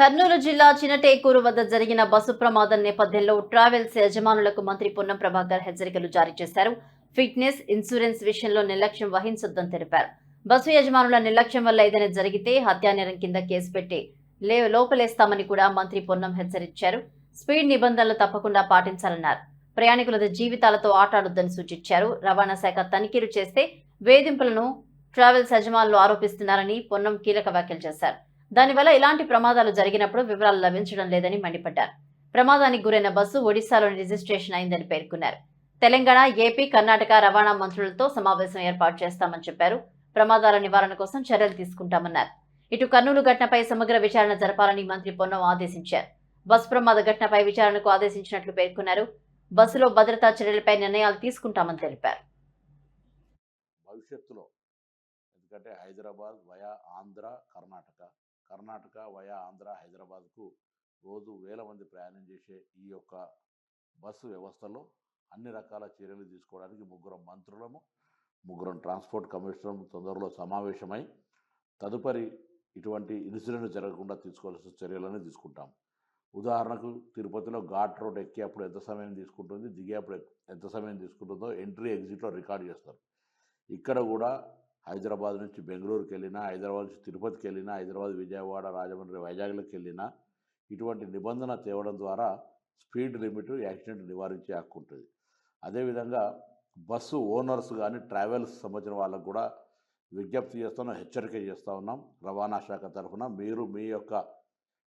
కర్నూలు జిల్లా చినటేకూరు వద్ద జరిగిన బస్సు ప్రమాదం నేపథ్యంలో ట్రావెల్స్ యజమానులకు మంత్రి పొన్నం ప్రభాకర్ హెచ్చరికలు జారీ చేశారు. ఫిట్నెస్ ఇన్సూరెన్స్ విషయంలో నిర్లక్ష్యం వహించొద్దని తెలిపారు. బస్సు యజమానుల నిర్లక్ష్యం వల్ల ఏదైనా జరిగితే హత్యానేరం కింద కేసు పెట్టి లే లోపలేస్తామని కూడా మంత్రి పొన్నం హెచ్చరించారు. స్పీడ్ నిబంధనలు తప్పకుండా పాటించాలన్నారు. ప్రయాణికుల జీవితాలతో ఆటాడొద్దని సూచించారు. రవాణా శాఖ తనిఖీలు చేస్తే వేధింపులను ట్రావెల్స్ యజమానులు ఆరోపిస్తున్నారని పొన్నం కీలక వ్యాఖ్యలు చేశారు. దానివల్ల ఇలాంటి ప్రమాదాలు జరిగినప్పుడు వివరాలు లభించడం లేదని మండిపడ్డారు. ప్రమాదానికి గురైన బస్సు ఒడిశాలోని రిజిస్ట్రేషన్ అయిందని పేర్కొన్నారు. తెలంగాణ ఏపీ కర్ణాటక రవాణా మంత్రులతో సమావేశం ఏర్పాటు చేస్తామని చెప్పారు. ప్రమాదాల నివారణ కోసం చర్యలు తీసుకుంటామన్నారు. ఇటు కర్నూలు ఘటనపై సమగ్ర విచారణ జరపాలని మంత్రి పొన్నం ఆదేశించారు. బస్సు ప్రమాద ఘటనపై విచారణకు ఆదేశించినట్లు పేర్కొన్నారు. బస్సులో భద్రతా చర్యలపై నిర్ణయాలు తీసుకుంటామని తెలిపారు. భవిష్యత్తులో ఎందుకంటే హైదరాబాద్ వయా ఆంధ్ర కర్ణాటక కర్ణాటక వయా ఆంధ్ర హైదరాబాద్కు రోజు వేల మంది ప్రయాణం చేసే ఈ యొక్క బస్సు వ్యవస్థలో అన్ని రకాల చర్యలు తీసుకోవడానికి ముగ్గురం మంత్రులము ముగ్గురం ట్రాన్స్పోర్ట్ కమిషనర్ తొందరలో సమావేశమై తదుపరి ఇటువంటి ఇన్సిడెంట్ జరగకుండా తీసుకోవాల్సిన చర్యలను తీసుకుంటాం ఉదాహరణకు తిరుపతిలో ఘాట్ రోడ్ ఎక్కేప్పుడు ఎంత సమయం తీసుకుంటుంది దిగేప్పుడు ఎంత సమయం తీసుకుంటుందో ఎంట్రీ ఎగ్జిట్లో రికార్డ్ చేస్తారు. ఇక్కడ కూడా హైదరాబాద్ నుంచి బెంగళూరుకి వెళ్ళినా హైదరాబాద్ నుంచి తిరుపతికి వెళ్ళినా హైదరాబాద్ విజయవాడ రాజమండ్రి వైజాగ్లోకి వెళ్ళినా ఇటువంటి నిబంధన తేవడం ద్వారా స్పీడ్ లిమిట్ యాక్సిడెంట్ నివారించే హక్కు ఉంటుంది. అదేవిధంగా బస్సు ఓనర్స్ కానీ ట్రావెల్స్ సంబంధించిన వాళ్ళకు కూడా విజ్ఞప్తి చేస్తున్నాం హెచ్చరిక చేస్తూ ఉన్నాం. రవాణా శాఖ తరఫున మీరు మీ యొక్క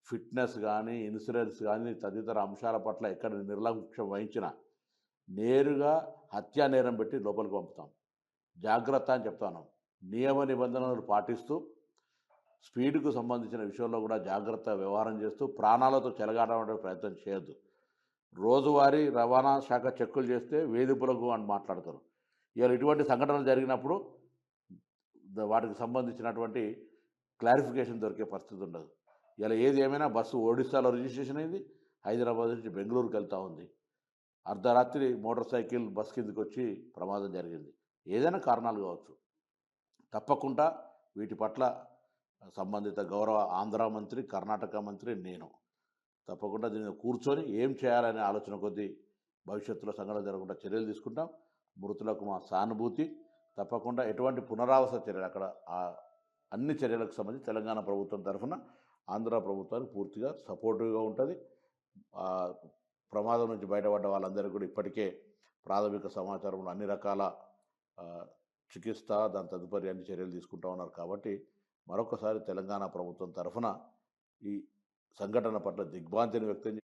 ఫిట్నెస్ కానీ ఇన్సూరెన్స్ కానీ తదితర అంశాల పట్ల ఎక్కడ నిర్లక్ష్యం వహించినా నేరుగా హత్యా నేరం పెట్టి లోపలికి పంపుతాం. జాగ్రత్త అని చెప్తాను నియమ నిబంధనలు పాటిస్తూ స్పీడ్కు సంబంధించిన విషయంలో కూడా జాగ్రత్త వ్యవహారం చేస్తూ ప్రాణాలతో చెలగాడమే ప్రయత్నం చేయొద్దు. రోజువారీ రవాణా శాఖ చెక్కులు చేస్తే వేధింపులకు అని మాట్లాడతారు. ఇవాళ ఇటువంటి సంఘటనలు జరిగినప్పుడు వాటికి సంబంధించినటువంటి క్లారిఫికేషన్ దొరికే పరిస్థితి ఉండదు. ఇలా ఏది ఏమైనా బస్సు ఒడిశాలో రిజిస్ట్రేషన్ అయింది హైదరాబాద్ నుంచి బెంగళూరుకి వెళ్తూ ఉంది. అర్ధరాత్రి మోటార్ సైకిల్ బస్ కిందకి వచ్చి ప్రమాదం జరిగింది. ఏదైనా కారణాలు కావచ్చు. తప్పకుండా వీటి పట్ల సంబంధిత గౌరవ ఆంధ్ర మంత్రి కర్ణాటక మంత్రి నేను. తప్పకుండా దీన్ని కూర్చొని ఏం చేయాలనే ఆలోచన కొద్దీ భవిష్యత్తులో సంఘటన జరగకుండా చర్యలు తీసుకుంటాం. మృతులకు మా సానుభూతి తప్పకుండా ఎటువంటి పునరావాస చర్యలు అక్కడ ఆ అన్ని చర్యలకు సంబంధించి తెలంగాణ ప్రభుత్వం తరఫున ఆంధ్ర ప్రభుత్వానికి పూర్తిగా సపోర్టివ్గా ఉంటుంది. ప్రమాదం నుంచి బయటపడ్డ వాళ్ళందరికీ కూడా ఇప్పటికే ప్రాథమిక సమాచారంలో అన్ని రకాల చికిత్స దాని తదుపరి అన్ని చర్యలు తీసుకుంటా ఉన్నారు. కాబట్టి మరొకసారి తెలంగాణ ప్రభుత్వం తరఫున ఈ సంఘటన పట్ల దిగ్భాంతిని వ్యక్తం